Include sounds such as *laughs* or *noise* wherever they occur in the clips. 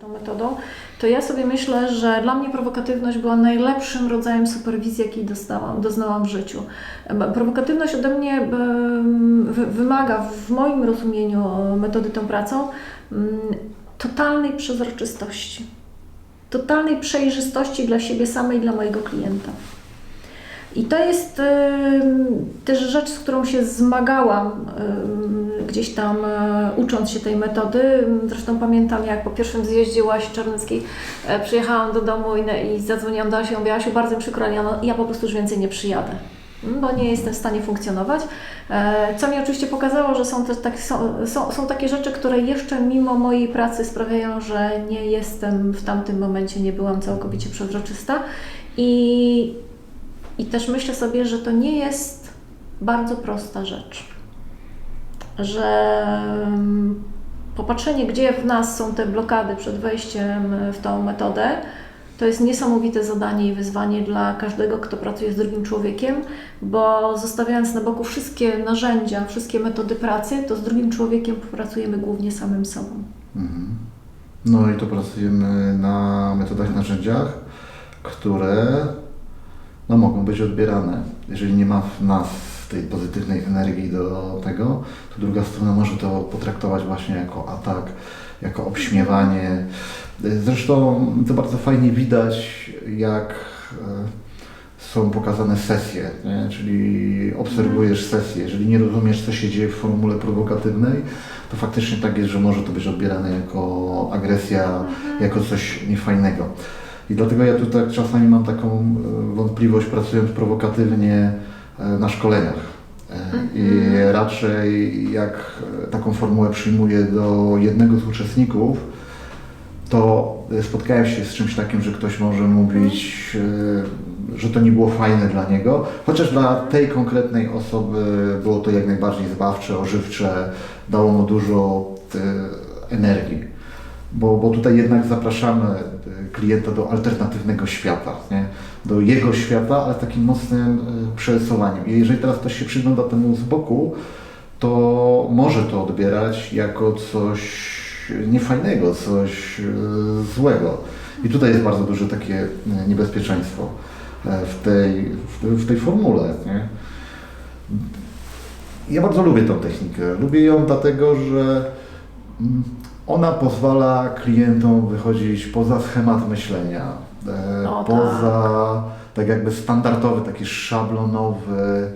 tą metodą, to ja sobie myślę, że dla mnie prowokatywność była najlepszym rodzajem superwizji, jakiej dostałam, doznałam w życiu. Prowokatywność ode mnie wymaga w moim rozumieniu metody tą pracą mm, totalnej przezroczystości. Totalnej przejrzystości dla siebie samej i dla mojego klienta. I to jest em, też rzecz, z którą się zmagałam em, gdzieś tam e, ucząc się tej metody. Zresztą pamiętam, jak po pierwszym zjeździe Łasi Czarnyckiej e, przyjechałam do domu i, i zadzwoniłam do Asi mówię, Asiu, bardzo przykro, ja, no, ja po prostu już więcej nie przyjadę. Bo nie jestem w stanie funkcjonować. E, Co mi oczywiście pokazało, że są, też tak, są, są, są takie rzeczy, które jeszcze mimo mojej pracy sprawiają, że nie jestem w tamtym momencie, nie byłam całkowicie przezroczysta. I, i też myślę sobie, że to nie jest bardzo prosta rzecz. Że mm, popatrzenie, gdzie w nas są te blokady przed wejściem w tą metodę, to jest niesamowite zadanie i wyzwanie dla każdego, kto pracuje z drugim człowiekiem, bo zostawiając na boku wszystkie narzędzia, wszystkie metody pracy, to z drugim człowiekiem pracujemy głównie samym sobą. Mhm. No i to pracujemy na metodach i narzędziach, które no, mogą być odbierane. Jeżeli nie ma w nas tej pozytywnej energii do tego, to druga strona może to potraktować właśnie jako atak, jako obśmiewanie. Zresztą to bardzo fajnie widać, jak e, są pokazane sesje, nie? czyli obserwujesz sesję. Jeżeli nie rozumiesz, co się dzieje w formule prowokatywnej, to faktycznie tak jest, że może to być odbierane jako agresja, jako coś niefajnego. I dlatego ja tutaj czasami mam taką e, wątpliwość, pracując prowokatywnie e, na szkoleniach. E, I raczej jak taką formułę przyjmuję do jednego z uczestników, to spotkałem się z czymś takim, że ktoś może mówić, że to nie było fajne dla niego, chociaż dla tej konkretnej osoby było to jak najbardziej zbawcze, ożywcze, dało mu dużo energii. Bo, bo tutaj jednak zapraszamy e, klienta do alternatywnego świata, nie? do jego świata, ale z takim mocnym e, przerysowaniem. I jeżeli teraz ktoś się przygląda temu z boku, to może to odbierać jako coś niefajnego, coś e, złego. I tutaj jest bardzo duże takie niebezpieczeństwo w tej, w, tej formule. Nie? Ja bardzo lubię tą technikę. Lubię ją dlatego, że mm, ona pozwala klientom wychodzić poza schemat myślenia, e, O, tak. poza tak jakby standardowy, taki szablonowy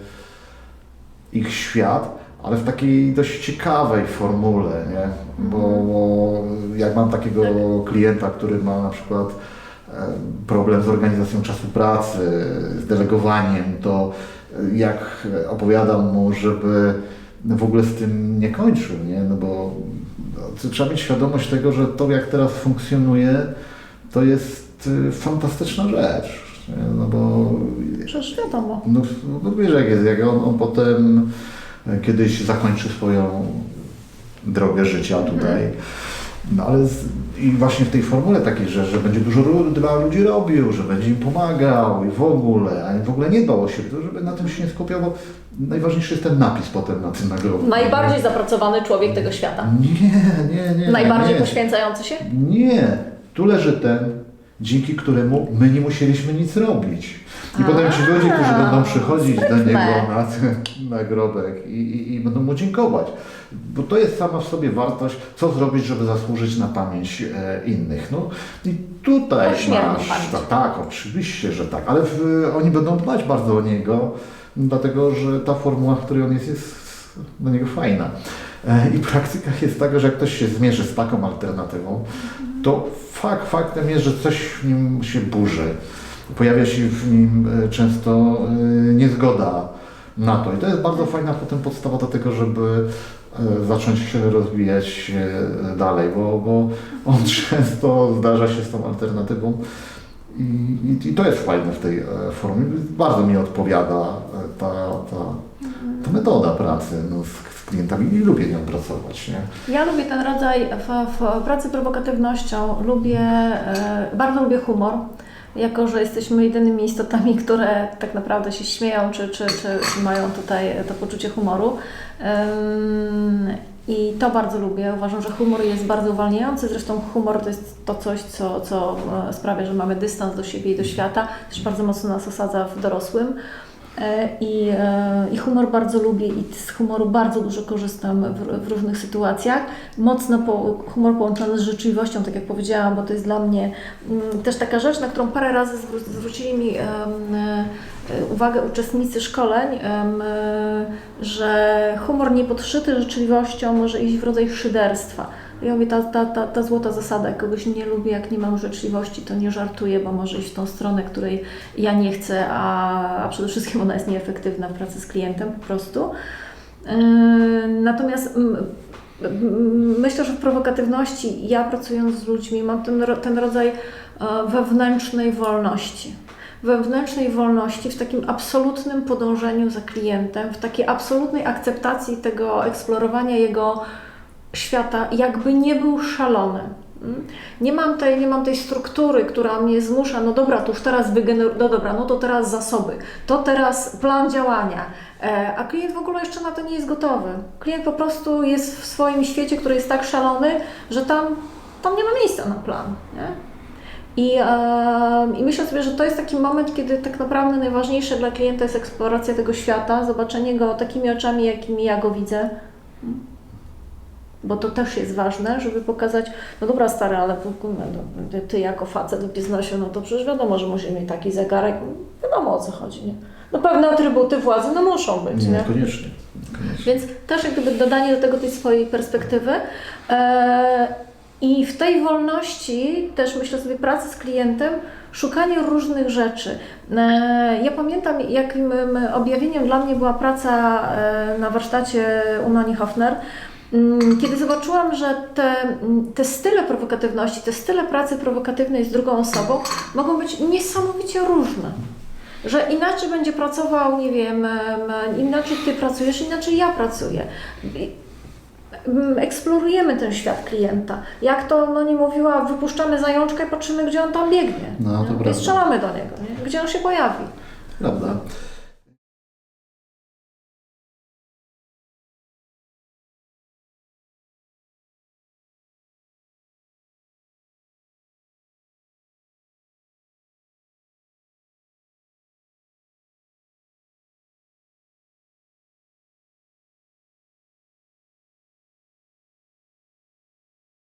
ich świat, ale w takiej dość ciekawej formule, nie? Bo, bo jak mam takiego klienta, który ma na przykład e, problem z organizacją czasu pracy, z delegowaniem, to jak opowiadam mu, żeby w ogóle z tym nie kończył, nie? No bo no, trzeba mieć świadomość tego, że to jak teraz funkcjonuje, to jest y, fantastyczna rzecz. Nie? No bo Przecież wiadomo. no, no wiesz jak jest, jak on, on potem e, kiedyś zakończy swoją drogę życia tutaj. No ale z, i właśnie w tej formule takiej, że, że będzie dużo dla ludzi robił, że będzie im pomagał i w ogóle, a w ogóle nie dbał o siebie, to żeby na tym się nie skupiał, bo najważniejszy jest ten napis potem na tym nagrobku. Najbardziej zapracowany człowiek tego świata. Nie, nie, nie. Najbardziej nie. poświęcający się? Nie, tu leży ten, dzięki któremu my nie musieliśmy nic robić. I A, potem ci ludzie, którzy będą przychodzić do niego na ten nagrobek i, i, i będą mu dziękować. Bo to jest sama w sobie wartość, co zrobić, żeby zasłużyć na pamięć e, innych. No i tutaj masz, ta, tak, oczywiście, że tak, ale w, oni będą dbać bardzo o niego, dlatego że ta formuła, w której on jest, jest dla niego fajna. E, I praktyka jest taka, że jak ktoś się zmierzy z taką alternatywą, to fakt faktem jest, że coś w nim się burzy. Pojawia się w nim e, często e, niezgoda na to. I to jest bardzo fajna potem podstawa do tego, żeby e, zacząć się rozwijać dalej, bo, bo on *laughs* często zdarza się z tą alternatywą i, i, i to jest fajne w tej formie. Bardzo mi odpowiada ta, ta, ta metoda pracy no, klientami i lubię nią pracować. Nie? Ja lubię ten rodzaj w, w pracy prowokatywnością, lubię, e, bardzo lubię humor, jako że jesteśmy jedynymi istotami, które tak naprawdę się śmieją, czy, czy, czy, mają tutaj to poczucie humoru. I to bardzo lubię. Uważam, że humor jest bardzo uwalniający. Zresztą humor to jest to coś, co, co e, sprawia, że mamy dystans do siebie i do świata. Też bardzo mocno nas osadza w dorosłym. E, I, e, I humor bardzo lubię i z humoru bardzo dużo korzystam w, w różnych sytuacjach. Mocno po, humor połączony z życzliwością, tak jak powiedziałam, bo to jest dla mnie mm, też taka rzecz, na którą parę razy zwró- zwrócili mi e, uwagę uczestnicy szkoleń, że humor niepodszyty życzliwością może iść w rodzaj szyderstwa. Ja mówię, ta, ta, ta, ta złota zasada, jak kogoś nie lubię, jak nie mam życzliwości, to nie żartuję, bo może iść w tą stronę, której ja nie chcę, a, a przede wszystkim ona jest nieefektywna w pracy z klientem po prostu. Yy, Natomiast mm, mm, myślę, że w prowokatywności ja pracując z ludźmi mam ten, ten rodzaj e, wewnętrznej wolności. Wewnętrznej wolności w takim absolutnym podążeniu za klientem, w takiej absolutnej akceptacji tego eksplorowania jego świata, jakby nie był szalony. Mm? Nie mam, tej, nie mam tej struktury, która mnie zmusza, no dobra, to już teraz wygeneruj, no dobra, no to teraz zasoby, to teraz plan działania, e, a klient w ogóle jeszcze na to nie jest gotowy. Klient po prostu jest w swoim świecie, który jest tak szalony, że tam, tam nie ma miejsca na plan. Nie? I, e, I myślę sobie, że to jest taki moment, kiedy tak naprawdę najważniejsze dla klienta jest eksploracja tego świata, zobaczenie go takimi oczami, jakimi ja go widzę. Bo to też jest ważne, żeby pokazać, no dobra stary, ale no, ty jako facet w biznesie, no to przecież wiadomo, że musimy mieć taki zegarek, wiadomo o co chodzi, nie? No pewne atrybuty władzy no muszą być, Nie, nie? koniecznie. koniecznie. Więc też jak gdyby dodanie do tego tej swojej perspektywy. E, I w tej wolności też myślę sobie pracy z klientem, szukanie różnych rzeczy. E, ja pamiętam, jakim em, objawieniem dla mnie była praca e, na warsztacie u Nani Hofner. Mm, Kiedy zobaczyłam, że te, mm, te style prowokatywności, te style pracy prowokatywnej z drugą osobą mogą być niesamowicie różne że inaczej będzie pracował, nie wiem, em, inaczej ty pracujesz, inaczej ja pracuję. Em, Eksplorujemy ten świat klienta. Jak to no nie mówiła, wypuszczamy zajączkę i patrzymy, gdzie on tam biegnie. No, to nie? I strzelamy do niego, nie? gdzie on się pojawi. Prawda.